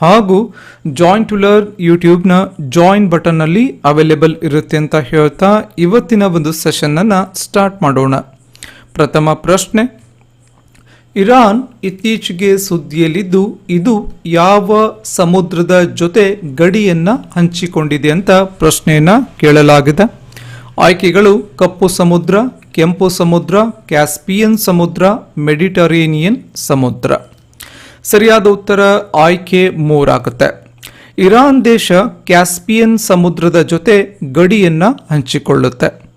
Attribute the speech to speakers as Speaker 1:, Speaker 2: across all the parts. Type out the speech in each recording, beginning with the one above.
Speaker 1: ಹಾಗೂ join to learn ಯೂಟ್ಯೂಬ್ನ join ಬಟನ್ನಲ್ಲಿ ಅವೈಲೇಬಲ್ ಇರುತ್ತೆ ಅಂತ ಹೇಳ್ತಾ ಇವತ್ತಿನ ಒಂದು ಸೆಷನ್ನನ್ನು ಸ್ಟಾರ್ಟ್ ಮಾಡೋಣ. ಪ್ರಥಮ ಪ್ರಶ್ನೆ, ಇರಾನ್ ಇತ್ತೀಚೆಗೆ ಸುದ್ದಿಯಲ್ಲಿದ್ದು ಇದು ಯಾವ ಸಮುದ್ರದ ಜೊತೆ ಗಡಿಯನ್ನ ಹಂಚಿಕೊಂಡಿದೆ ಅಂತ ಪ್ರಶ್ನೆಯನ್ನು ಕೇಳಲಾಗಿದೆ. ಆಯ್ಕೆಗಳು, ಕಪ್ಪು ಸಮುದ್ರ, ಕೆಂಪು ಸಮುದ್ರ, ಕ್ಯಾಸ್ಪಿಯನ್ ಸಮುದ್ರ, ಮೆಡಿಟರೇನಿಯನ್ ಸಮುದ್ರ. ಸರಿಯಾದ ಉತ್ತರ ಆಯ್ಕೆ ಮೂರಾಗುತ್ತೆ. ಇರಾನ್ ದೇಶ ಕ್ಯಾಸ್ಪಿಯನ್ ಸಮುದ್ರದ ಜೊತೆ ಗಡಿಯನ್ನ ಹಂಚಿಕೊಳ್ಳುತ್ತೆ.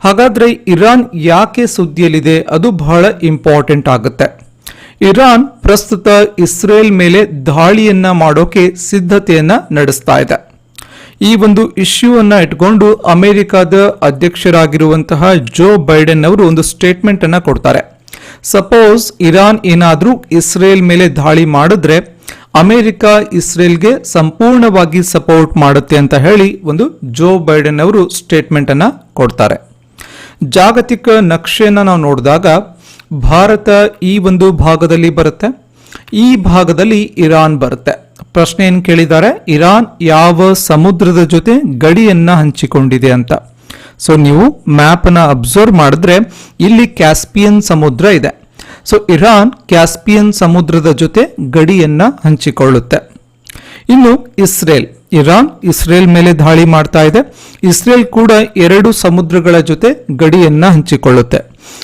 Speaker 1: ಹಾಗಾದ್ರೆ ಇರಾನ್ ಯಾಕೆ ಸುದ್ದಿಯಲ್ಲಿದೆ? ಅದು ಬಹಳ ಇಂಪಾರ್ಟೆಂಟ್ ಆಗುತ್ತೆ. ಇರಾನ್ ಪ್ರಸ್ತುತ ಇಸ್ರೇಲ್ ಮೇಲೆ ದಾಳಿಯನ್ನ ಮಾಡೋಕೆ ಸಿದ್ಧತೆಯನ್ನ ನಡೆಸ್ತಾ ಇದೆ. ಈ ಒಂದು ಇಶ್ಯೂ ಅನ್ನ ಇಟ್ಕೊಂಡು ಅಮೆರಿಕದ ಅಧ್ಯಕ್ಷರಾಗಿರುವಂತಹ ಜೋ ಬೈಡೆನ್ ಅವರು ಒಂದು ಸ್ಟೇಟ್ಮೆಂಟ್ ಅನ್ನ ಕೊಡ್ತಾರೆ. ಸಪೋಸ್ ಇರಾನ್ ಏನಾದರೂ ಇಸ್ರೇಲ್ ಮೇಲೆ ದಾಳಿ ಮಾಡಿದ್ರೆ ಅಮೆರಿಕ ಇಸ್ರೇಲ್ಗೆ ಸಂಪೂರ್ಣವಾಗಿ ಸಪೋರ್ಟ್ ಮಾಡುತ್ತೆ ಅಂತ ಹೇಳಿ ಒಂದು ಜೋ ಬೈಡನ್ ಅವರು ಸ್ಟೇಟ್ಮೆಂಟ್ ಅನ್ನ ಕೊಡ್ತಾರೆ. ಜಾಗತಿಕ ನಕ್ಷೆಯನ್ನು ನಾವು ನೋಡಿದಾಗ ಭಾರತ ಈ ಒಂದು ಭಾಗದಲ್ಲಿ ಬರುತ್ತೆ, ಈ ಭಾಗದಲ್ಲಿ ಇರಾನ್ ಬರುತ್ತೆ. ಪ್ರಶ್ನೆ ಏನು ಕೇಳಿದ್ದಾರೆ, ಇರಾನ್ ಯಾವ ಸಮುದ್ರದ ಜೊತೆ ಗಡಿಯನ್ನ ಹಂಚಿಕೊಂಡಿದೆ ಅಂತ. ಸೊ ನೀವು ಮ್ಯಾಪನ್ನು ಅಬ್ಸರ್ವ್ ಮಾಡಿದ್ರೆ ಇಲ್ಲಿ ಕ್ಯಾಸ್ಪಿಯನ್ ಸಮುದ್ರ ಇದೆ. ಸೊ ಇರಾನ್ ಕ್ಯಾಸ್ಪಿಯನ್ ಸಮುದ್ರದ ಜೊತೆ ಗಡಿಯನ್ನ ಹಂಚಿಕೊಳ್ಳುತ್ತೆ. ಇನ್ನು ಇಸ್ರೇಲ್ ಇರಾನ್ ಇಸ್ರೇಲ್ ಮೇಲೆ ದಾಳಿ ಮಾಡ್ತಾ ಇದೆ. ಇಸ್ರೇಲ್ ಕೂಡ ಎರಡು ಸಮುದ್ರಗಳ ಜೊತೆ ಗಡಿಯನ್ನ ಹಂಚಿಕೊಳ್ಳುತ್ತೆ.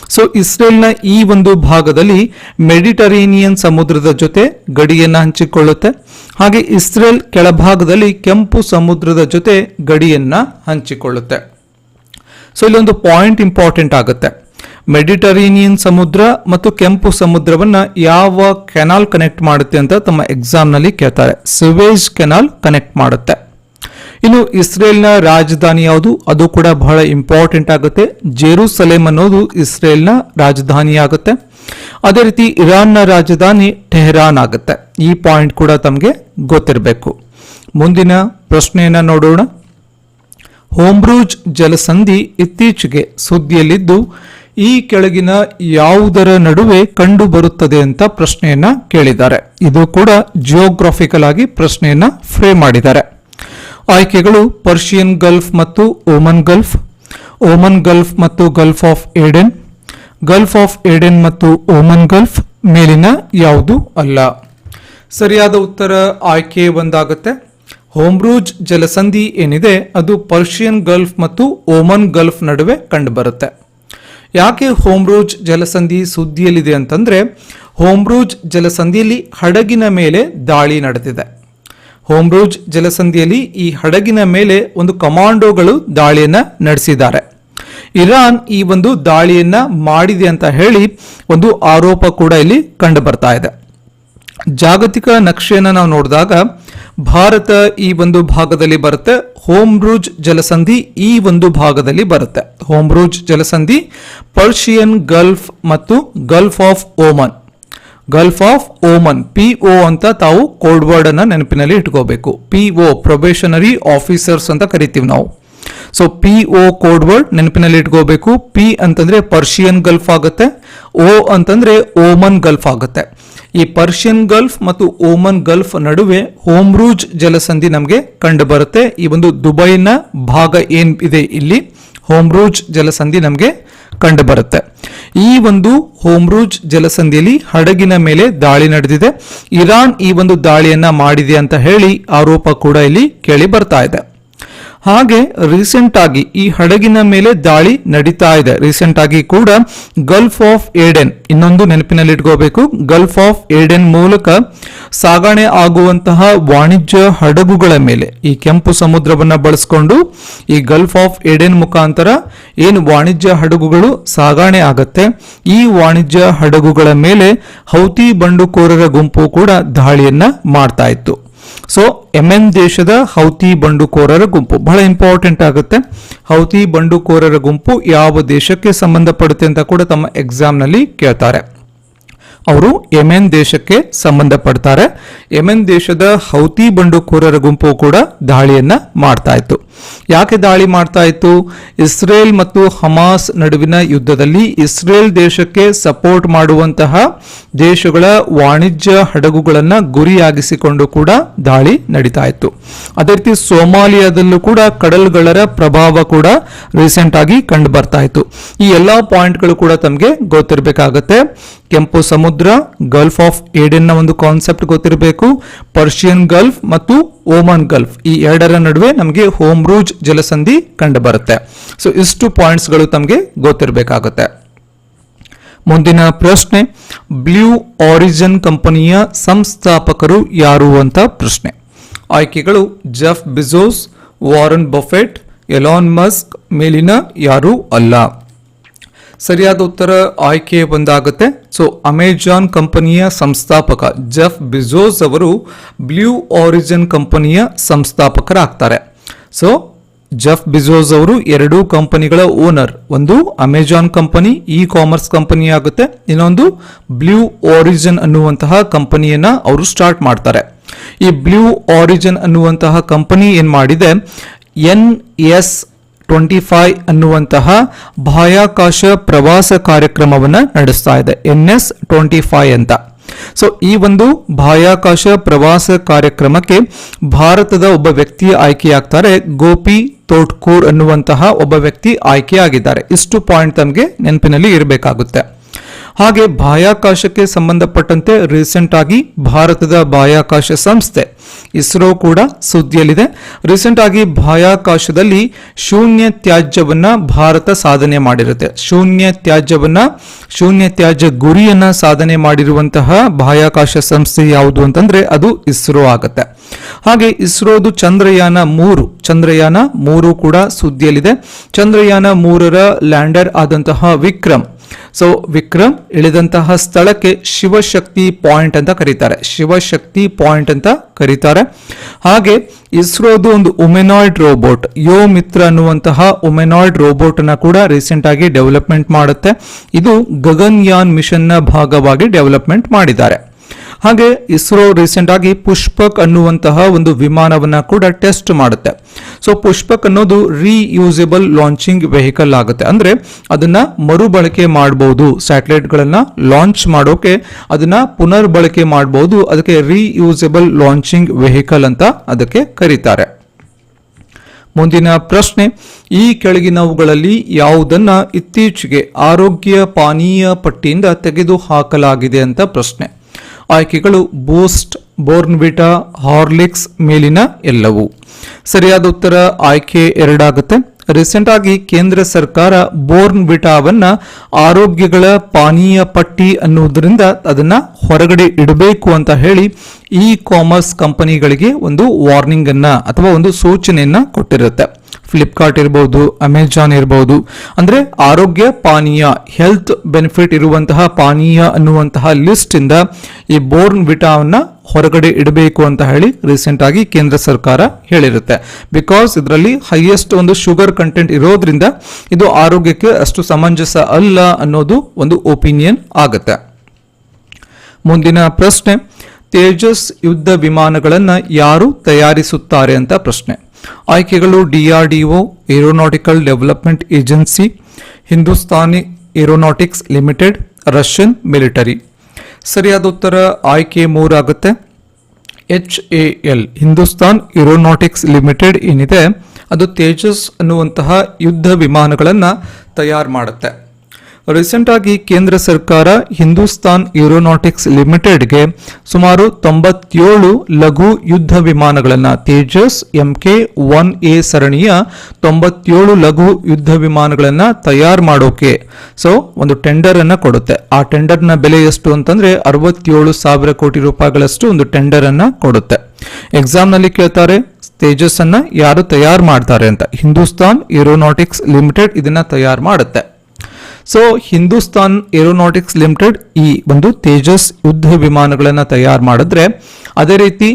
Speaker 1: ಸೊ ಇಸ್ರೇಲ್ನ ಈ ಒಂದು ಭಾಗದಲ್ಲಿ ಮೆಡಿಟರೇನಿಯನ್ ಸಮುದ್ರದ ಜೊತೆ ಗಡಿಯನ್ನ ಹಂಚಿಕೊಳ್ಳುತ್ತೆ. ಹಾಗೆ ಇಸ್ರೇಲ್ ಕೆಳಭಾಗದಲ್ಲಿ ಕೆಂಪು ಸಮುದ್ರದ ಜೊತೆ ಗಡಿಯನ್ನ ಹಂಚಿಕೊಳ್ಳುತ್ತೆ. ಸೊ ಇಲ್ಲೊಂದು ಪಾಯಿಂಟ್ ಇಂಪಾರ್ಟೆಂಟ್ ಆಗುತ್ತೆ. ಮೆಡಿಟರೇನಿಯನ್ ಸಮುದ್ರ ಮತ್ತು ಕೆಂಪು ಸಮುದ್ರವನ್ನ ಯಾವ ಕೆನಾಲ್ ಕನೆಕ್ಟ್ ಮಾಡುತ್ತೆ ಅಂತ ತಮ್ಮ ಎಕ್ಸಾಮ್ನಲ್ಲಿ ಕೇಳ್ತಾರೆ. ಸಿವೇಜ್ ಕೆನಾಲ್ ಕನೆಕ್ಟ್ ಮಾಡುತ್ತೆ. ಇನ್ನು ಇಸ್ರೇಲ್ನ ರಾಜಧಾನಿ ಯಾವುದು? ಅದು ಕೂಡ ಬಹಳ ಇಂಪಾರ್ಟೆಂಟ್ ಆಗುತ್ತೆ. ಜೆರೂಸಲೇಮ್ ಅನ್ನೋದು ಇಸ್ರೇಲ್ನ ರಾಜಧಾನಿ ಆಗುತ್ತೆ. ಅದೇ ರೀತಿ ಇರಾನ್ನ ರಾಜಧಾನಿ ಟೆಹರಾನ್ ಆಗುತ್ತೆ. ಈ ಪಾಯಿಂಟ್ ಕೂಡ ತಮಗೆ ಗೊತ್ತಿರಬೇಕು. ಮುಂದಿನ ಪ್ರಶ್ನೆಯನ್ನ ನೋಡೋಣ. ಹೋಮ್ರೂಜ್ ಜಲಸಂಧಿ ಇತ್ತೀಚೆಗೆ ಸುದ್ದಿಯಲ್ಲಿದ್ದು, ಈ ಕೆಳಗಿನ ಯಾವುದರ ನಡುವೆ ಕಂಡು ಬರುತ್ತದೆ ಅಂತ ಪ್ರಶ್ನೆಯನ್ನ ಕೇಳಿದ್ದಾರೆ. ಇದು ಕೂಡ ಜಿಯೋಗ್ರಾಫಿಕಲ್ ಆಗಿ ಪ್ರಶ್ನೆಯನ್ನ ಫ್ರೇಮ್ ಮಾಡಿದ್ದಾರೆ. ಆಯ್ಕೆಗಳು ಪರ್ಷಿಯನ್ ಗಲ್ಫ್ ಮತ್ತು ಓಮನ್ ಗಲ್ಫ್ ಓಮನ್ ಗಲ್ಫ್ ಮತ್ತು gulf of Aden gulf of Aden ಮತ್ತು ಓಮನ್ ಗಲ್ಫ್ ಮೇಲಿನ ಯಾವುದು ಅಲ್ಲ. ಸರಿಯಾದ ಉತ್ತರ ಆಯ್ಕೆ ಒಂದಾಗುತ್ತೆ ಹೋಮ್ರೂಜ್ ಜಲಸಂಧಿ ಏನಿದೆ, ಅದು ಪರ್ಷಿಯನ್ ಗಲ್ಫ್ ಮತ್ತು ಓಮನ್ ಗಲ್ಫ್ ನಡುವೆ ಕಂಡುಬರುತ್ತೆ. ಯಾಕೆ ಹೋಮ್ರೂಜ್ ಜಲಸಂಧಿ ಸುದ್ದಿಯಲ್ಲಿದೆ ಅಂತಂದ್ರೆ, ಹೋಮ್ರೂಜ್ ಜಲಸಂಧಿಯಲ್ಲಿ ಹಡಗಿನ ಮೇಲೆ ದಾಳಿ ನಡೆದಿದೆ. ಹೋಮ್ರೂಜ್ ಜಲಸಂಧಿಯಲ್ಲಿ ಈ ಹಡಗಿನ ಮೇಲೆ ಒಂದು ಕಮಾಂಡೋಗಳು ದಾಳಿಯನ್ನು ನಡೆಸಿದ್ದಾರೆ. ಇರಾನ್ ಈ ಒಂದು ದಾಳಿಯನ್ನ ಮಾಡಿದೆ ಅಂತ ಹೇಳಿ ಒಂದು ಆರೋಪ ಕೂಡ ಇಲ್ಲಿ ಕಂಡು ಬರ್ತಾ ಇದೆ. ಜಾಗತಿಕ ನಕ್ಷೆಯನ್ನು ನಾವು ನೋಡಿದಾಗ ಭಾರತ ಈ ಒಂದು ಭಾಗದಲ್ಲಿ ಬರುತ್ತೆ ಹೋಮ್ರೂಜ್ ಜಲಸಂಧಿ ಈ ಒಂದು ಭಾಗದಲ್ಲಿ ಬರುತ್ತೆ. ಹೋಮ್ರೂಜ್ ಜಲಸಂಧಿ, ಪರ್ಷಿಯನ್ ಗಲ್ಫ್ ಮತ್ತು gulf of Oman. Gulf of Oman, P O ಅಂತ ತಾವು ಕೋಡ್ ವರ್ಡ್ ಅನ್ನ ನೆನಪಿನಲ್ಲಿ ಇಟ್ಕೋಬೇಕು. ಪಿ ಓ, ಪ್ರೊಬೇಷನರಿ ಆಫೀಸರ್ಸ್ ಅಂತ ಕರಿತೀವಿ ನಾವು. So P O code word ನೆನಪಿನಲ್ಲಿ ಇಟ್ಕೋಬೇಕು. ಪಿ ಅಂತಂದ್ರೆ ಪರ್ಷಿಯನ್ ಗಲ್ಫ್ ಆಗುತ್ತೆ, ಓ ಅಂತಂದ್ರೆ ಓಮನ್ ಗಲ್ಫ್ ಆಗುತ್ತೆ. ಈ ಪರ್ಷಿಯನ್ ಗಲ್ಫ್ ಮತ್ತು ಓಮನ್ ಗಲ್ಫ್ ನಡುವೆ ಹೋಮ್ರೂಜ್ ಜಲಸಂಧಿ ನಮಗೆ ಕಂಡು ಬರುತ್ತೆ ಈ ಒಂದು ದುಬೈನ ಭಾಗ ಏನ್ ಇದೆ ಇಲ್ಲಿ? ಹೋಮ್ರೂಜ್ ಜಲಸಂಧಿ ನಮಗೆ ಕಂಡು ಬರುತ್ತೆ ಈ ಒಂದು ಹೋಮ್ರೂಜ್ ಜಲಸಂಧಿಯಲ್ಲಿ ಹಡಗಿನ ಮೇಲೆ ದಾಳಿ ನಡೆದಿದೆ. ಇರಾನ್ ಈ ಒಂದು ದಾಳಿಯನ್ನ ಮಾಡಿದೆ ಅಂತ ಹೇಳಿ ಆರೋಪ ಕೂಡ ಇಲ್ಲಿ ಕೇಳಿ ಬರ್ತಾ ಇದೆ. ಹಾಗೆ ರೀಸೆಂಟ್ ಆಗಿ ಈ ಹಡಗಿನ ಮೇಲೆ ದಾಳಿ ನಡೀತಾ ಇದೆ. ರೀಸೆಂಟ್ ಆಗಿ ಕೂಡ ಗಲ್ಫ್ ಆಫ್ ಏಡೆನ್ ಇನ್ನೊಂದು ನೆನಪಿನಲ್ಲಿ ಇಟ್ಕೋಬೇಕು ಗಲ್ಫ್ ಆಫ್ ಏಡೆನ್ ಮೂಲಕ ಸಾಗಣೆ ಆಗುವಂತಹ ವಾಣಿಜ್ಯ ಹಡಗುಗಳ ಮೇಲೆ ಈ ಕೆಂಪು ಸಮುದ್ರವನ್ನ ಬಳಸಿಕೊಂಡು ಈ ಗಲ್ಫ್ ಆಫ್ ಏಡೆನ್ ಮುಖಾಂತರ ಏನು ವಾಣಿಜ್ಯ ಹಡಗುಗಳು ಸಾಗಣೆ ಆಗತ್ತೆ, ಈ ವಾಣಿಜ್ಯ ಹಡಗುಗಳ ಮೇಲೆ ಹೌತಿ ಬಂಡುಕೋರರ ಗುಂಪು ಕೂಡ ದಾಳಿಯನ್ನ ಮಾಡ್ತಾ ಇತ್ತು. ಸೊ ಎನ್ ದೇಶದ ಹೌತಿ ಬಂಡುಕೋರರ ಗುಂಪು. ಬಹಳ ಇಂಪಾರ್ಟೆಂಟ್ ಆಗುತ್ತೆ. ಹೌತಿ ಬಂಡುಕೋರರ ಗುಂಪು ಯಾವ ದೇಶಕ್ಕೆ ಸಂಬಂಧಪಡುತ್ತೆ ಅಂತ ಕೂಡ ತಮ್ಮ ಎಕ್ಸಾಮ್ನಲ್ಲಿ ಕೇಳ್ತಾರೆ. ಅವರು ಯೆಮೆನ್ ದೇಶಕ್ಕೆ ಸಂಬಂಧಪಡ್ತಾರೆ. ಯೆಮೆನ್ ದೇಶದ ಹೌತಿ ಬಂಡುಕೋರರ ಗುಂಪು ಕೂಡ ದಾಳಿಯನ್ನ ಮಾಡ್ತಾ ಇತ್ತು. ಯಾಕೆ ದಾಳಿ ಮಾಡ್ತಾ ಇತ್ತು? ಇಸ್ರೇಲ್ ಮತ್ತು ಹಮಾಸ್ ನಡುವಿನ ಯುದ್ಧದಲ್ಲಿ ಇಸ್ರೇಲ್ ದೇಶಕ್ಕೆ ಸಪೋರ್ಟ್ ಮಾಡುವಂತಹ ದೇಶಗಳ ವಾಣಿಜ್ಯ ಹಡಗುಗಳನ್ನ ಗುರಿಯಾಗಿಸಿಕೊಂಡು ಕೂಡ ದಾಳಿ ನಡೀತಾ ಇತ್ತು. ಅದೇ ರೀತಿ ಸೋಮಾಲಿಯಾದಲ್ಲೂ ಕೂಡ ಕಡಲ್ಗಳರ ಪ್ರಭಾವ ಕೂಡ ರೀಸೆಂಟ್ ಆಗಿ ಕಂಡು ಬರ್ತಾ ಇತ್ತು. ಈ ಎಲ್ಲಾ ಪಾಯಿಂಟ್ಗಳು ಕೂಡ ತಮಗೆ ಗೊತ್ತಿರಬೇಕಾಗತ್ತೆ. ಕೆಂಪು ಸಮುದ್ರ ಗಲ್ಫ್ ಆಫ್ ಏಡೆನ್ನ ಒಂದು ಕಾನ್ಸೆಪ್ಟ್ ಗೊತ್ತಿರಬೇಕು. ಪರ್ಷಿಯನ್ ಗಲ್ಫ್ ಮತ್ತು ಓಮನ್ ಗಲ್ಫ್. ಈ ಎರಡರ ನಡುವೆ ನಮಗೆ ಹೋಮ್ ರೂಜ್ ಜಲಸಂಧಿ ಕಂಡು ಬರುತ್ತೆ ಸೊ ಇಷ್ಟು ಪಾಯಿಂಟ್ಸ್ಗಳು ತಮಗೆ ಗೊತ್ತಿರಬೇಕಾಗುತ್ತೆ. ಮುಂದಿನ ಪ್ರಶ್ನೆ ಬ್ಲೂ ಆರಿಜನ್ ಕಂಪನಿಯ ಸಂಸ್ಥಾಪಕರು ಯಾರು ಅಂತ ಪ್ರಶ್ನೆ. ಆಯ್ಕೆಗಳು Jeff Bezos Warren Buffett Elon Musk ಮೇಲಿನ ಯಾರು ಅಲ್ಲ. ಸರಿಯಾದ ಉತ್ತರ ಆಯ್ಕೆ ಒಂದಾಗುತ್ತೆ ಸೊ ಅಮೆಜಾನ್ ಕಂಪನಿಯ ಸಂಸ್ಥಾಪಕ ಜೆಫ್ ಬಿಜೋಸ್ ಅವರು ಬ್ಲೂ ಆರಿಜನ್ ಕಂಪನಿಯ ಸಂಸ್ಥಾಪಕರಾಗ್ತಾರೆ. ಸೊ ಜೆಫ್ ಬಿಜೋಸ್ ಅವರು ಎರಡೂ ಕಂಪನಿಗಳ ಓನರ್. ಒಂದು Amazon company e commerce company ಆಗುತ್ತೆ. ಇನ್ನೊಂದು ಬ್ಲೂ ಆರಿಜನ್ ಅನ್ನುವಂತಹ ಕಂಪನಿಯನ್ನ ಅವರು ಸ್ಟಾರ್ಟ್ ಮಾಡ್ತಾರೆ. ಈ ಬ್ಲೂ ಆರಿಜನ್ ಅನ್ನುವಂತಹ ಕಂಪನಿ ಏನ್ ಮಾಡಿದೆ? ಎನ್ ಎಸ್ ಟ್ವೆಂಟಿ ಫೈವ್ ಅನ್ನುವಂತಹ ಬಾಹ್ಯಾಕಾಶ ಪ್ರವಾಸ ಕಾರ್ಯಕ್ರಮವನ್ನು ನಡೆಸ್ತಾ ಇದೆ. ಎನ್ ಎಸ್ ಟ್ವೆಂಟಿ ಫೈವ್ ಅಂತ. ಸೊ ಈ ಒಂದು ಬಾಹ್ಯಾಕಾಶ ಪ್ರವಾಸ ಕಾರ್ಯಕ್ರಮಕ್ಕೆ ಭಾರತದ ಒಬ್ಬ ವ್ಯಕ್ತಿ ಆಯ್ಕೆಯಾಗ್ತಾರೆ. ಗೋಪಿ ತೋಟ್ಕೂರ್ ಅನ್ನುವಂತಹ ಒಬ್ಬ ವ್ಯಕ್ತಿ ಆಯ್ಕೆಯಾಗಿದ್ದಾರೆ. ಇಷ್ಟು ಪಾಯಿಂಟ್ ತಮಗೆ ನೆನಪಿನಲ್ಲಿ ಇರಬೇಕಾಗುತ್ತೆ. ಹಾಗೆ ಬಾಹ್ಯಾಕಾಶಕ್ಕೆ ಸಂಬಂಧಪಟ್ಟಂತೆ ರೀಸೆಂಟ್ ಆಗಿ ಭಾರತದ ಬಾಹ್ಯಾಕಾಶ ಸಂಸ್ಥೆ ಇಸ್ರೋ ಕೂಡ ಸುದ್ದಿಯಲ್ಲಿದೆ. ರೀಸೆಂಟ್ ಆಗಿ ಬಾಹ್ಯಾಕಾಶದಲ್ಲಿ ಶೂನ್ಯ ತ್ಯಾಜ್ಯವನ್ನ ಭಾರತ ಸಾಧನೆ ಮಾಡಿರುತ್ತೆ. ಶೂನ್ಯ ತ್ಯಾಜ್ಯವನ್ನ, ಶೂನ್ಯ ತ್ಯಾಜ್ಯ ಗುರಿಯನ್ನ ಸಾಧನೆ ಮಾಡಿರುವಂತಹ ಬಾಹ್ಯಾಕಾಶ ಸಂಸ್ಥೆ ಯಾವುದು ಅಂತಂದ್ರೆ ಅದು ಇಸ್ರೋ ಆಗುತ್ತೆ. ಹಾಗೆ ಇಸ್ರೋದು ಚಂದ್ರಯಾನ ಮೂರು ಚಂದ್ರಯಾನ ಮೂರು ಕೂಡ ಸುದ್ದಿಯಲ್ಲಿದೆ. ಚಂದ್ರಯಾನ ಮೂರರ ಲ್ಯಾಂಡರ್ ಆದಂತಹ ವಿಕ್ರಮ್ ಸೊ ವಿಕ್ರಮ್ ಇಳಿದಂತಹ ಸ್ಥಳಕ್ಕೆ ಶಿವಶಕ್ತಿ ಪಾಯಿಂಟ್ ಅಂತ ಕರೀತಾರೆ. ಶಿವಶಕ್ತಿ ಪಾಯಿಂಟ್ ಅಂತ ಕರೀತಾರೆ. ಹಾಗೆ, ಇಸ್ರೋದು ಒಂದು ಉಮೆನಾಯ್ಡ್ ರೋಬೋಟ್ ಯೋ ಮಿತ್ರ ಅನ್ನುವಂತಹ ಉಮೆನಾಯ್ಡ್ ರೋಬೋಟ್ ಅನ್ನ ಕೂಡ ರೀಸೆಂಟ್ ಆಗಿ ಡೆವಲಪ್ಮೆಂಟ್ ಮಾಡುತ್ತೆ. ಇದು ಗಗನ್ಯಾನ್ ಮಿಷನ್ನ ಭಾಗವಾಗಿ ಡೆವಲಪ್ಮೆಂಟ್ ಮಾಡಿದ್ದಾರೆ. ಹಾಗೆ ಇಸ್ರೋ ರೀಸೆಂಟ್ ಆಗಿ ಪುಷ್ಪಕ್ ಅನ್ನುವಂತಹ ಒಂದು ವಿಮಾನವನ್ನ ಕೂಡ ಟೆಸ್ಟ್ ಮಾಡುತ್ತೆ. ಸೊ ಪುಷ್ಪಕ್ ಅನ್ನೋದು ರೀಯೂಸೇಬಲ್ ಲಾಂಚಿಂಗ್ ವೆಹಿಕಲ್ ಆಗುತ್ತೆ. ಅಂದ್ರೆ ಅದನ್ನ ಮರುಬಳಕೆ ಮಾಡಬಹುದು ಸ್ಯಾಟಲೈಟ್ಗಳನ್ನ ಲಾಂಚ್ ಮಾಡೋಕೆ ಅದನ್ನ ಪುನರ್ ಬಳಕೆ ಮಾಡಬಹುದು ಅದಕ್ಕೆ ರೀಯೂಸೇಬಲ್ ಲಾಂಚಿಂಗ್ ವೆಹಿಕಲ್ ಅಂತ ಅದಕ್ಕೆ ಕರೀತಾರೆ. ಮುಂದಿನ ಪ್ರಶ್ನೆ, ಈ ಕೆಳಗಿನವುಗಳಲ್ಲಿ ಯಾವುದನ್ನ ಇತ್ತೀಚೆಗೆ ಆರೋಗ್ಯ ಪಾನೀಯ ಪಟ್ಟಿಯಿಂದ ತೆಗೆದು ಹಾಕಲಾಗಿದೆ ಅಂತ ಪ್ರಶ್ನೆ. ಆಯ್ಕೆಗಳು ಬೂಸ್ಟ್, ಬೋರ್ನ್ವಿಟಾ, ಹಾರ್ಲಿಕ್ಸ್ ಮೇಲಿನ ಎಲ್ಲವೂ. ಸರಿಯಾದ ಉತ್ತರ ಆಯ್ಕೆ ಎರಡಾಗುತ್ತೆ. ರೀಸೆಂಟ್ ಆಗಿ ಕೇಂದ್ರ ಸರ್ಕಾರ ಬೋರ್ನ್ವಿಟಾವನ್ನ ಆರೋಗ್ಯಗಳ ಪಾನೀಯ ಪಟ್ಟಿ ಅನ್ನುವುದರಿಂದ ಅದನ್ನ ಹೊರಗಡೆ ಇಡಬೇಕು ಅಂತ ಹೇಳಿ ಇ ಕಾಮರ್ಸ್ ಕಂಪನಿಗಳಿಗೆ ಒಂದು ವಾರ್ನಿಂಗ್ ಅನ್ನ ಅಥವಾ ಒಂದು ಸೂಚನೆಯನ್ನ ಕೊಟ್ಟಿರುತ್ತೆ. ಫ್ಲಿಪ್ಕಾರ್ಟ್ ಇರಬಹುದು ಅಮೆಜಾನ್ ಇರಬಹುದು ಅಂದ್ರೆ ಆರೋಗ್ಯ, ಪಾನೀಯ ಹೆಲ್ತ್ ಬೆನಿಫಿಟ್ ಇರುವಂತಹ ಪಾನೀಯ ಅನ್ನುವಂತಹ ಲಿಸ್ಟ್ ಇಂದ ಈ ಬೋರ್ನ್ ವಿಟಾವನ್ನ ಹೊರಗಡೆ ಇಡಬೇಕು ಅಂತ ಹೇಳಿ ರೀಸೆಂಟ್ ಆಗಿ ಕೇಂದ್ರ ಸರ್ಕಾರ ಹೇಳಿರುತ್ತೆ. ಬಿಕಾಸ್ ಇದರಲ್ಲಿ ಹೈಯೆಸ್ಟ್ ಒಂದು ಶುಗರ್ ಕಂಟೆಂಟ್ ಇರೋದ್ರಿಂದ ಇದು ಆರೋಗ್ಯಕ್ಕೆ ಅಷ್ಟು ಸಮಂಜಸ ಅಲ್ಲ ಅನ್ನೋದು ಒಂದು ಒಪಿನಿಯನ್ ಆಗುತ್ತೆ. ಮುಂದಿನ ಪ್ರಶ್ನೆ, ತೇಜಸ್ ಯುದ್ಧ ವಿಮಾನಗಳನ್ನು ಯಾರು ತಯಾರಿಸುತ್ತಾರೆ ಅಂತ ಪ್ರಶ್ನೆ. ಆಯ್ಕೆಗಳು DRDO aeronautical development agency, Hindustani aeronautics limited, Russian military. ಸರಿಯಾದ ಉತ್ತರ ಆಯ್ಕೆ ಮೂರಾಗುತ್ತೆ H A L, Hindustan aeronautics limited ಏನಿದೆ, ಅದು ತೇಜಸ್ ಅನ್ನುವಂತಹ ಯುದ್ಧ ವಿಮಾನಗಳನ್ನು ತಯಾರು ಮಾಡುತ್ತೆ. ರೀಸೆಂಟ್ ಆಗಿ ಕೇಂದ್ರ ಸರ್ಕಾರ ಹಿಂದೂಸ್ತಾನ್ ಏರೋನಾಟಿಕ್ಸ್ ಲಿಮಿಟೆಡ್ಗೆ ಸುಮಾರು ತೊಂಬತ್ತೇಳು ಲಘು ಯುದ್ಧ ವಿಮಾನಗಳನ್ನು, ತೇಜಸ್, ಎಂಕೆ ಒನ್ ಎ ಸರಣಿಯ ತೊಂಬತ್ತೇಳು ಲಘು ಯುದ್ಧ ವಿಮಾನಗಳನ್ನು ತಯಾರು ಮಾಡೋಕೆ. ಸೊ ಒಂದು ಟೆಂಡರ್ ಅನ್ನು ಕೊಡುತ್ತೆ. ಆ ಟೆಂಡರ್ನ ಬೆಲೆ ಎಷ್ಟು ಅಂತಂದ್ರೆ ಅರವತ್ತೇಳು ಸಾವಿರ ಕೋಟಿ ರೂಪಾಯಿಗಳಷ್ಟು ಒಂದು ಟೆಂಡರ್ ಅನ್ನು ಕೊಡುತ್ತೆ. ಎಕ್ಸಾಮ್ನಲ್ಲಿ ಕೇಳ್ತಾರೆ ತೇಜಸ್ ಅನ್ನ ಯಾರು ತಯಾರು ಮಾಡ್ತಾರೆ ಅಂತ. ಹಿಂದೂಸ್ತಾನ್ ಏರೋನಾಟಿಕ್ಸ್ ಲಿಮಿಟೆಡ್ ಇದನ್ನ ತಯಾರು ಮಾಡುತ್ತೆ. ಸೊ ಹಿಂದೂಸ್ತಾನ್ ಏರೋನಾಟಿಕ್ಸ್ ಲಿಮಿಟೆಡ್ ಈ ಒಂದು ತೇಜಸ್ ಯುದ್ಧ ವಿಮಾನಗಳನ್ನು ತಯಾರು ಮಾಡಿದ್ರೆ, ಅದೇ ರೀತಿ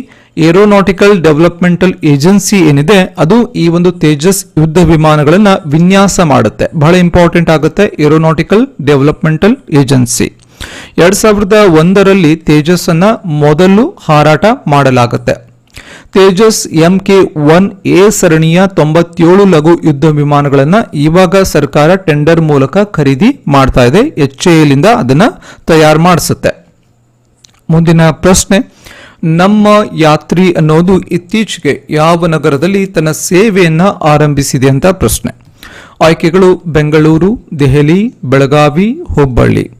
Speaker 1: ಏರೋನಾಟಿಕಲ್ ಡೆವಲಪ್ಮೆಂಟಲ್ ಏಜೆನ್ಸಿ ಏನಿದೆ, ಅದು ಈ ಒಂದು ತೇಜಸ್ ಯುದ್ಧ ವಿಮಾನಗಳನ್ನು ವಿನ್ಯಾಸ ಮಾಡುತ್ತೆ. ಬಹಳ ಇಂಪಾರ್ಟೆಂಟ್ ಆಗುತ್ತೆ ಏರೋನಾಟಿಕಲ್ ಡೆವಲಪ್ಮೆಂಟಲ್ ಏಜೆನ್ಸಿ ಎರಡ್ ಸಾವಿರದ ಒಂದರಲ್ಲಿ ತೇಜಸ್ ಅನ್ನ ಮೊದಲು ಹಾರಾಟ ಮಾಡಲಾಗುತ್ತೆ. Tejas M K one A ಸರಣಿಯ ತೊಂಬತ್ತೇಳು ಲಘು ಯುದ್ಧ ವಿಮಾನಗಳನ್ನು ಇವಾಗ ಸರ್ಕಾರ ಟೆಂಡರ್ ಮೂಲಕ ಖರೀದಿ ಮಾಡ್ತಾ ಇದೆ. ಎಚ್ ಅದನ್ನ ತಯಾರು ಮಾಡಿಸುತ್ತೆ. ಮುಂದಿನ ಪ್ರಶ್ನೆ, ನಮ್ಮ ಯಾತ್ರಿ ಅನ್ನೋದು ಇತ್ತೀಚೆಗೆ ಯಾವ ನಗರದಲ್ಲಿ ತನ್ನ ಸೇವೆಯನ್ನು ಆರಂಭಿಸಿದೆ ಅಂತ ಪ್ರಶ್ನೆ. ಆಯ್ಕೆಗಳು ಬೆಂಗಳೂರು, ದೆಹಲಿ, ಬೆಳಗಾವಿ, ಹುಬ್ಬಳ್ಳಿ.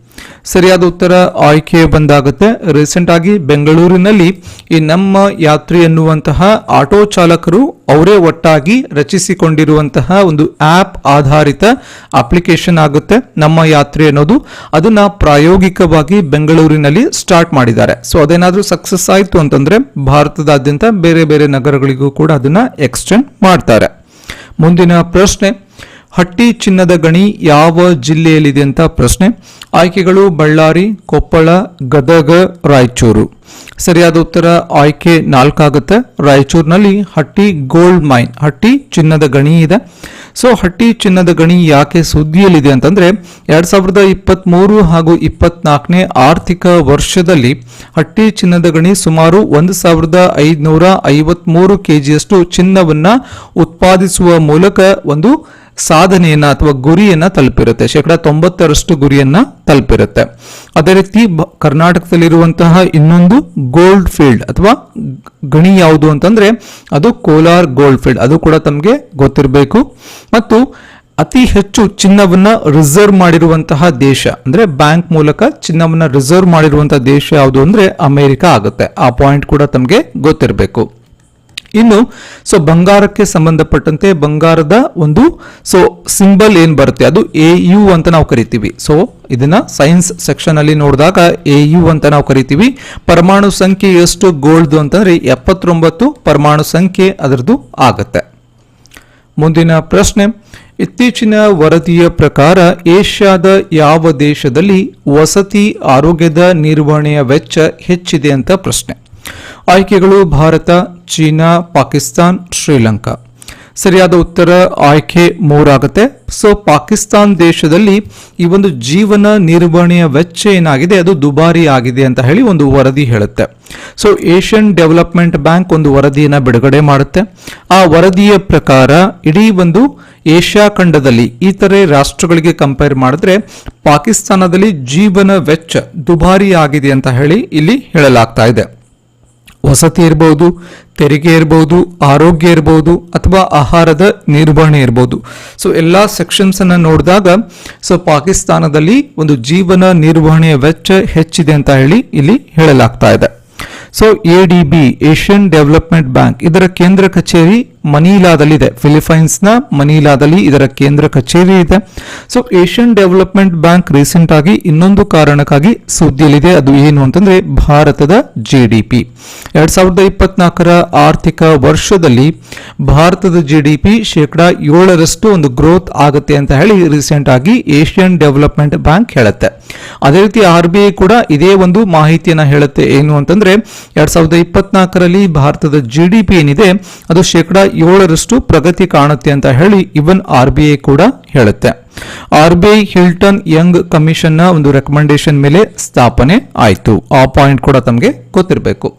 Speaker 1: ಸರಿಯಾದ ಉತ್ತರ ಆಯ್ಕೆ ಬಂದಾಗುತ್ತೆ. ರೀಸೆಂಟ್ ಆಗಿ ಬೆಂಗಳೂರಿನಲ್ಲಿ ಈ ನಮ್ಮ ಯಾತ್ರಿ ಎನ್ನುವಂತಹ ಆಟೋ ಚಾಲಕರು ಅವರೇ ಒಟ್ಟಾಗಿ ರಚಿಸಿಕೊಂಡಿರುವಂತಹ ಒಂದು ಆಪ್ ಆಧಾರಿತ ಅಪ್ಲಿಕೇಶನ್ ಆಗುತ್ತೆ ನಮ್ಮ ಯಾತ್ರೆ ಅನ್ನೋದು ಅದನ್ನ ಪ್ರಾಯೋಗಿಕವಾಗಿ ಬೆಂಗಳೂರಿನಲ್ಲಿ ಸ್ಟಾರ್ಟ್ ಮಾಡಿದ್ದಾರೆ. ಸೊ ಅದೇನಾದ್ರೂ ಸಕ್ಸಸ್ ಆಯಿತು ಅಂತಂದ್ರೆ ಭಾರತದಾದ್ಯಂತ ಬೇರೆ ಬೇರೆ ನಗರಗಳಿಗೂ ಕೂಡ ಅದನ್ನ ಎಕ್ಸ್ಟೆಂಡ್ ಮಾಡ್ತಾರೆ. ಮುಂದಿನ ಪ್ರಶ್ನೆ, ಹಟ್ಟಿ ಚಿನ್ನದ ಗಣಿ ಯಾವ ಜಿಲ್ಲೆಯಲ್ಲಿದೆ ಅಂತ ಪ್ರಶ್ನೆ. ಆಯ್ಕೆಗಳು ಬಳ್ಳಾರಿ, ಕೊಪ್ಪಳ, ಗದಗ, ರಾಯಚೂರು. ಸರಿಯಾದ ಉತ್ತರ ಆಯ್ಕೆ ನಾಲ್ಕಾಗುತ್ತೆ. ರಾಯಚೂರಿನಲ್ಲಿ ಹಟ್ಟಿ ಗೋಲ್ಡ್ ಮೈನ್, ಹಟ್ಟಿ ಚಿನ್ನದ ಗಣಿ ಇದೆ. ಸೊ, ಹಟ್ಟಿ ಚಿನ್ನದ ಗಣಿ ಯಾಕೆ ಸುದ್ದಿಯಲ್ಲಿದೆ ಅಂತಂದ್ರೆ, ಎರಡ್ ಸಾವಿರದ ಇಪ್ಪತ್ತ್ ಮೂರು ಹಾಗೂ ಇಪ್ಪತ್ನಾಲ್ಕನೇ ಆರ್ಥಿಕ ವರ್ಷದಲ್ಲಿ ಹಟ್ಟಿ ಚಿನ್ನದ ಗಣಿ ಸುಮಾರು ಒಂದು ಸಾವಿರದ ಐದುನೂರ ಐವತ್ಮೂರು ಕೆಜಿಯಷ್ಟು ಚಿನ್ನವನ್ನ ಉತ್ಪಾದಿಸುವ ಮೂಲಕ ಒಂದು ಸಾಧನೆಯನ್ನ ಅಥವಾ ಗುರಿಯನ್ನ ತಲುಪಿರುತ್ತೆ. ಶೇಕಡಾ ತೊಂಬತ್ತರಷ್ಟು ಗುರಿಯನ್ನ ತಲುಪಿರುತ್ತೆ. ಅದೇ ರೀತಿ ಕರ್ನಾಟಕದಲ್ಲಿರುವಂತಹ ಇನ್ನೊಂದು ಗೋಲ್ಡ್ ಫೀಲ್ಡ್ ಅಥವಾ ಗಣಿ ಯಾವುದು ಅಂತಂದ್ರೆ ಅದು ಕೋಲಾರ್ ಗೋಲ್ಡ್ ಫೀಲ್ಡ್ ಅದು ಕೂಡ ತಮಗೆ ಗೊತ್ತಿರಬೇಕು. ಮತ್ತು ಅತಿ ಹೆಚ್ಚು ಚಿನ್ನವನ್ನ ರಿಸರ್ವ್ ಮಾಡಿರುವಂತಹ ದೇಶ, ಅಂದ್ರೆ ಬ್ಯಾಂಕ್ ಮೂಲಕ ಚಿನ್ನವನ್ನ ರಿಸರ್ವ್ ಮಾಡಿರುವಂತಹ ದೇಶ ಯಾವುದು ಅಂದ್ರೆ ಅಮೆರಿಕ ಆಗುತ್ತೆ. ಆ ಪಾಯಿಂಟ್ ಕೂಡ ತಮಗೆ ಗೊತ್ತಿರಬೇಕು. ಇನ್ನು ಸೊ ಬಂಗಾರಕ್ಕೆ ಸಂಬಂಧಪಟ್ಟಂತೆ ಬಂಗಾರದ ಒಂದು ಸೊ ಸಿಂಬಲ್ ಏನ್ ಬರುತ್ತೆ? ಅದು ಎ ಯು ಅಂತ ನಾವು ಕರಿತೀವಿ. ಸೊ ಇದನ್ನ ಸೈನ್ಸ್ ಸೆಕ್ಷನ್ ಅಲ್ಲಿ ನೋಡಿದಾಗ ಎ ಯು ಅಂತ ನಾವು ಕರಿತೀವಿ. ಪರಮಾಣು ಸಂಖ್ಯೆ ಎಷ್ಟು? ಗೋಲ್ಡ್ ಅಂತಂದ್ರೆ ಎಪ್ಪತ್ತೊಂಬತ್ತು ಪರಮಾಣು ಸಂಖ್ಯೆ ಅದರದ್ದು ಆಗತ್ತೆ. ಮುಂದಿನ ಪ್ರಶ್ನೆ, ಇತ್ತೀಚಿನ ವರದಿಯ ಪ್ರಕಾರ ಏಷ್ಯಾದ ಯಾವ ದೇಶದಲ್ಲಿ ವಸತಿ, ಆರೋಗ್ಯದ ನಿರ್ವಹಣೆಯ ವೆಚ್ಚ ಹೆಚ್ಚಿದೆ ಅಂತ ಪ್ರಶ್ನೆ. ಆಯ್ಕೆಗಳು ಭಾರತ, ಚೀನಾ, ಪಾಕಿಸ್ತಾನ್, ಶ್ರೀಲಂಕಾ. ಸರಿಯಾದ ಉತ್ತರ ಆಯ್ಕೆ ಮೂರಾಗುತ್ತೆ. ಸೊ ಪಾಕಿಸ್ತಾನ್ ದೇಶದಲ್ಲಿ ಈ ಒಂದು ಜೀವನ ನಿರ್ವಹಣೆಯ ವೆಚ್ಚ ಏನಾಗಿದೆ? ಅದು ದುಬಾರಿ ಆಗಿದೆ ಅಂತ ಹೇಳಿ ಒಂದು ವರದಿ ಹೇಳುತ್ತೆ. ಸೊ ಏಷ್ಯನ್ ಡೆವಲಪ್ಮೆಂಟ್ ಬ್ಯಾಂಕ್ ಒಂದು ವರದಿಯನ್ನು ಬಿಡುಗಡೆ ಮಾಡುತ್ತೆ. ಆ ವರದಿಯ ಪ್ರಕಾರ ಇಡೀ ಒಂದು ಏಷ್ಯಾ ಖಂಡದಲ್ಲಿ ಇತರೆ ರಾಷ್ಟ್ರಗಳಿಗೆ ಕಂಪೇರ್ ಮಾಡಿದ್ರೆ ಪಾಕಿಸ್ತಾನದಲ್ಲಿ ಜೀವನ ವೆಚ್ಚ ದುಬಾರಿ ಆಗಿದೆ ಅಂತ ಹೇಳಿ ಇಲ್ಲಿ ಹೇಳಲಾಗ್ತಾ ಇದೆ. ವಸತಿ ಇರ್ಬೋದು, ತೆರಿಗೆ ಇರ್ಬೋದು, ಆರೋಗ್ಯ ಇರ್ಬೋದು, ಅಥವಾ ಆಹಾರದ ನಿರ್ವಹಣೆ ಇರ್ಬೋದು. ಸೊ ಎಲ್ಲ ಸೆಕ್ಷನ್ಸನ್ನು ನೋಡಿದಾಗ ಸೊ ಪಾಕಿಸ್ತಾನದಲ್ಲಿ ಒಂದು ಜೀವನ ನಿರ್ವಹಣೆಯ ವೆಚ್ಚ ಹೆಚ್ಚಿದೆ ಅಂತ ಹೇಳಿ ಇಲ್ಲಿ ಹೇಳಲಾಗ್ತಾ ಇದೆ. So A D B Asian development bank ಇದರ ಕೇಂದ್ರ ಕಚೇರಿ ಮನೀಲಾದಲ್ಲಿದೆ. ಫಿಲಿಪೈನ್ಸ್ನ ಮನೀಲಾದಲ್ಲಿ ಇದರ ಕೇಂದ್ರ ಕಚೇರಿ ಇದೆ. So Asian development bank recent ಆಗಿ ಇನ್ನೊಂದು ಕಾರಣಕ್ಕಾಗಿ ಸುದ್ದಿಯಲ್ಲಿದೆ. ಅದು ಏನು ಅಂತಂದ್ರೆ ಭಾರತದ ಜಿ ಡಿ ಪಿ ಎರಡ್ ಸಾವಿರದ ಇಪ್ಪತ್ನಾಲ್ಕರ ಆರ್ಥಿಕ ವರ್ಷದಲ್ಲಿ ಭಾರತದ ಜಿ ಡಿ ಪಿ ಶೇಕಡಾ ಏಳರಷ್ಟು ಒಂದು ಗ್ರೋತ್ ಆಗುತ್ತೆ ಅಂತ ಹೇಳಿ ರೀಸೆಂಟ್ ಆಗಿ ಏಷ್ಯನ್ ಡೆವಲಪ್ಮೆಂಟ್ ಬ್ಯಾಂಕ್ ಹೇಳುತ್ತೆ. ಅದೇ ರೀತಿ ಆರ್ ಬಿ ಐ ಕೂಡ ಇದೇ ಒಂದು ಮಾಹಿತಿಯನ್ನ ಹೇಳುತ್ತೆ. ಏನು ಅಂತಂದ್ರೆ, ಎರಡ್ ಸಾವಿರದ ಇಪ್ಪತ್ನಾಲ್ಕರಲ್ಲಿ ಭಾರತದ ಜಿ ಡಿ ಪಿ ಏನಿದೆ, ಅದು ಶೇಕಡ ಏಳರಷ್ಟು ಪ್ರಗತಿ ಕಾಣುತ್ತೆ ಅಂತ ಹೇಳಿ ಇವನ್ ಆರ್ ಬಿ ಐ ಕೂಡ ಹೇಳುತ್ತೆ. R B I Hilton Young ಕಮಿಷನ್ನ ಒಂದು ರೆಕಮೆಂಡೇಶನ್ ಮೇಲೆ ಸ್ಥಾಪನೆ ಆಯಿತು. ಆ ಪಾಯಿಂಟ್ ಕೂಡ ತಮಗೆ ಗೊತ್ತಿರಬೇಕು.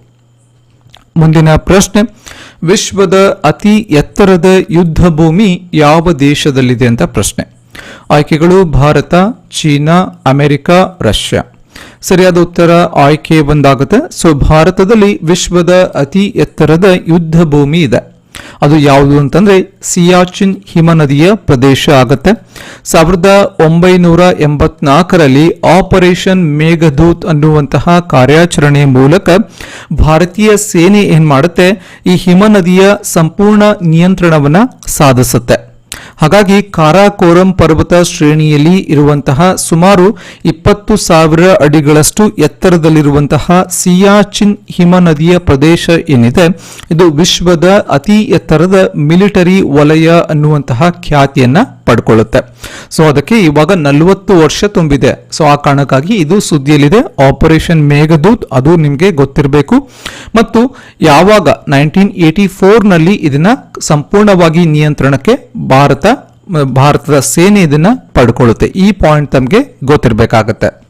Speaker 1: ಮುಂದಿನ ಪ್ರಶ್ನೆ, ವಿಶ್ವದ ಅತಿ ಎತ್ತರದ ಯುದ್ಧ ಭೂಮಿ ಯಾವ ದೇಶದಲ್ಲಿದೆ ಅಂತ ಪ್ರಶ್ನೆ. ಆಯ್ಕೆಗಳು ಭಾರತ, ಚೀನಾ, ಅಮೆರಿಕ, ರಷ್ಯಾ. ಸರಿಯಾದ ಉತ್ತರ ಆಯ್ಕೆ ಬಂದಾಗುತ್ತೆ. ಸೊ ಭಾರತದಲ್ಲಿ ವಿಶ್ವದ ಅತಿ ಎತ್ತರದ ಯುದ್ಧ ಭೂಮಿ ಇದೆ. ಅದು ಯಾವುದು ಅಂತಂದ್ರೆ ಸಿಯಾಚಿನ್ ಹಿಮನದಿಯ ಪ್ರದೇಶ ಆಗತ್ತೆ. ಸಾವಿರದ ಒಂಬೈನೂರ ಎಂಬತ್ನಾಲ್ಕರಲ್ಲಿ ಆಪರೇಷನ್ ಮೇಘದೂತ್ ಅನ್ನುವಂತಹ ಕಾರ್ಯಾಚರಣೆ ಮೂಲಕ ಭಾರತೀಯ ಸೇನೆ ಏನ್ ಮಾಡುತ್ತೆ ಈ ಹಿಮನದಿಯ ಸಂಪೂರ್ಣ ನಿಯಂತ್ರಣವನ್ನ ಸಾಧಿಸುತ್ತೆ. ಹಾಗಾಗಿ ಕಾರಾಕೋರಂ ಪರ್ವತ ಶ್ರೇಣಿಯಲ್ಲಿ ಇರುವಂತಹ ಸುಮಾರು ಇಪ್ಪತ್ತು ಸಾವಿರ ಅಡಿಗಳಷ್ಟು ಎತ್ತರದಲ್ಲಿರುವಂತಹ ಸಿಯಾಚಿನ್ ಹಿಮ ನದಿಯ ಪ್ರದೇಶ ಏನಿದೆ, ಇದು ವಿಶ್ವದ ಅತಿ ಎತ್ತರದ ಮಿಲಿಟರಿ ವಲಯ ಅನ್ನುವಂತಹ ಖ್ಯಾತಿಯನ್ನ ಪಡ್ಕೊಳ್ಳುತ್ತೆ. ಸೊ ಅದಕ್ಕೆ ಇವಾಗ ನಲವತ್ತು ವರ್ಷ ತುಂಬಿದೆ. ಸೊ ಆ ಕಾರಣಕ್ಕಾಗಿ ಇದು ಸುದ್ದಿಯಲ್ಲಿದೆ. ಆಪರೇಷನ್ ಮೇಘದೂತ್ ಅದು ನಿಮಗೆ ಗೊತ್ತಿರಬೇಕು. ಮತ್ತು ಯಾವಾಗ ನೈನ್ಟೀನ್ ಏಟಿ ಫೋರ್ನಲ್ಲಿ ಇದನ್ನ ಸಂಪೂರ್ಣವಾಗಿ ನಿಯಂತ್ರಣಕ್ಕೆ ಭಾರತ, ಭಾರತದ ಸೇನೆ ಇದನ್ನ ಪಡ್ಕೊಳ್ಳುತ್ತೆ. ಈ ಪಾಯಿಂಟ್ ತಮಗೆ ಗೊತ್ತಿರಬೇಕಾಗತ್ತೆ.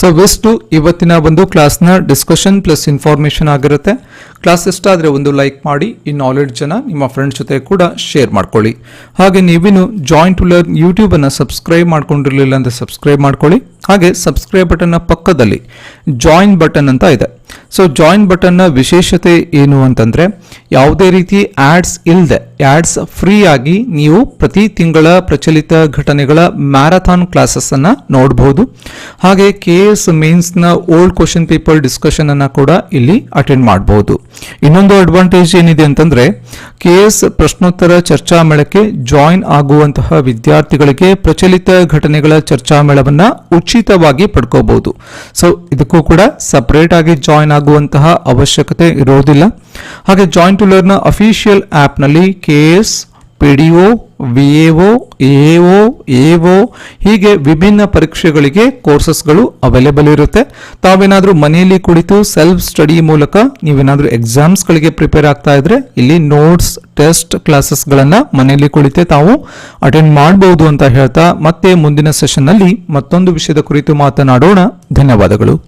Speaker 1: ಸೊ ಬೆಸ್ಟು ಇವತ್ತಿನ ಒಂದು ಕ್ಲಾಸ್ನ ಡಿಸ್ಕಷನ್ ಪ್ಲಸ್ ಇನ್ಫಾರ್ಮೇಷನ್ ಆಗಿರುತ್ತೆ. ಕ್ಲಾಸ್ ಇಷ್ಟ ಒಂದು ಲೈಕ್ ಮಾಡಿ, ಈ ನಾಲೆಡ್ಜ್ ಜನ ನಿಮ್ಮ ಫ್ರೆಂಡ್ಸ್ ಜೊತೆ ಕೂಡ ಶೇರ್ ಮಾಡ್ಕೊಳ್ಳಿ. ಹಾಗೆ ನೀವಿನ್ನು ಜಾಯಿಂಟ್ ಟು ಲರ್ನ್ ಯೂಟ್ಯೂಬನ್ನು ಸಬ್ಸ್ಕ್ರೈಬ್ ಮಾಡ್ಕೊಂಡಿರಲಿಲ್ಲ ಅಂದರೆ ಸಬ್ಸ್ಕ್ರೈಬ್ ಮಾಡ್ಕೊಳ್ಳಿ. ಹಾಗೆ ಸಬ್ಸ್ಕ್ರೈಬ್ ಬಟನ್ನ ಪಕ್ಕದಲ್ಲಿ ಜಾಯಿನ್ ಬಟನ್ ಅಂತ ಇದೆ. ಸೊ ಜಾಯಿನ್ ಬಟನ್ನ ವಿಶೇಷತೆ ಏನು ಅಂತಂದರೆ ಯಾವುದೇ ರೀತಿ ಆ್ಯಡ್ಸ್ ಇಲ್ಲದೆ ಆ್ಯಡ್ಸ್ ಫ್ರೀ ಆಗಿ ನೀವು ಪ್ರತಿ ತಿಂಗಳ ಪ್ರಚಲಿತ ಘಟನೆಗಳ ಮ್ಯಾರಥಾನ್ ಕ್ಲಾಸಸ್ಸನ್ನು ನೋಡಬಹುದು ಹಾಗೆ ಕೆ ಎಸ್ ಮೀನ್ಸ್ನ ಓಲ್ಡ್ ಕ್ವಶನ್ ಪೇಪರ್ ಡಿಸ್ಕಷನನ್ನು ಕೂಡ ಇಲ್ಲಿ ಅಟೆಂಡ್ ಮಾಡಬಹುದು ಇನ್ನೊಂದು ಅಡ್ವಾಂಟೇಜ್ ಏನಿದೆ ಅಂತಂದರೆ ಕೆ ಎಸ್ ಪ್ರಶ್ನೋತ್ತರ ಚರ್ಚಾ ಮೇಳಕ್ಕೆ ಜಾಯಿನ್ ಆಗುವಂತಹ ವಿದ್ಯಾರ್ಥಿಗಳಿಗೆ ಪ್ರಚಲಿತ ಘಟನೆಗಳ ಚರ್ಚಾ ಮೇಳವನ್ನ ಉಚಿತವಾಗಿ ಪಡ್ಕೋಬಹುದು. ಸೊ ಇದಕ್ಕೂ ಕೂಡ ಸಪರೇಟ್ ಆಗಿ ಜಾಯಿನ್ ಆಗುವಂತಹ ಅವಶ್ಯಕತೆ ಇರೋದಿಲ್ಲ. ಹಾಗೆ ಜಾಯಿನ್ ಟು ಅಫಿಷಿಯಲ್ ಆಪ್ನಲ್ಲಿ K S P D O V O A AO ಹೀಗೆ ವಿಭಿನ್ನ ಪರೀಕ್ಷೆಗಳಿಗೆ ಕೋರ್ಸಸ್ಗಳು ಅವೈಲೇಬಲ್ ಇರುತ್ತೆ. ತಾವೇನಾದರೂ ಮನೆಯಲ್ಲಿ ಕುಳಿತು ಸೆಲ್ಫ್ ಸ್ಟಡಿ ಮೂಲಕ ನೀವೇನಾದರೂ ಎಕ್ಸಾಮ್ಸ್ಗಳಿಗೆ ಪ್ರಿಪೇರ್ ಆಗ್ತಾ ಇದ್ರೆ ಇಲ್ಲಿ ನೋಟ್ಸ್ ಟೆಸ್ಟ್ ಕ್ಲಾಸಸ್ಗಳನ್ನು ಮನೆಯಲ್ಲಿ ಕುಳಿತೆ ತಾವು ಅಟೆಂಡ್ ಮಾಡಬಹುದು ಅಂತ ಹೇಳ್ತಾ ಮತ್ತೆ ಮುಂದಿನ ಸೆಷನ್ನಲ್ಲಿ ಮತ್ತೊಂದು ವಿಷಯದ ಕುರಿತು ಮಾತನಾಡೋಣ. ಧನ್ಯವಾದಗಳು.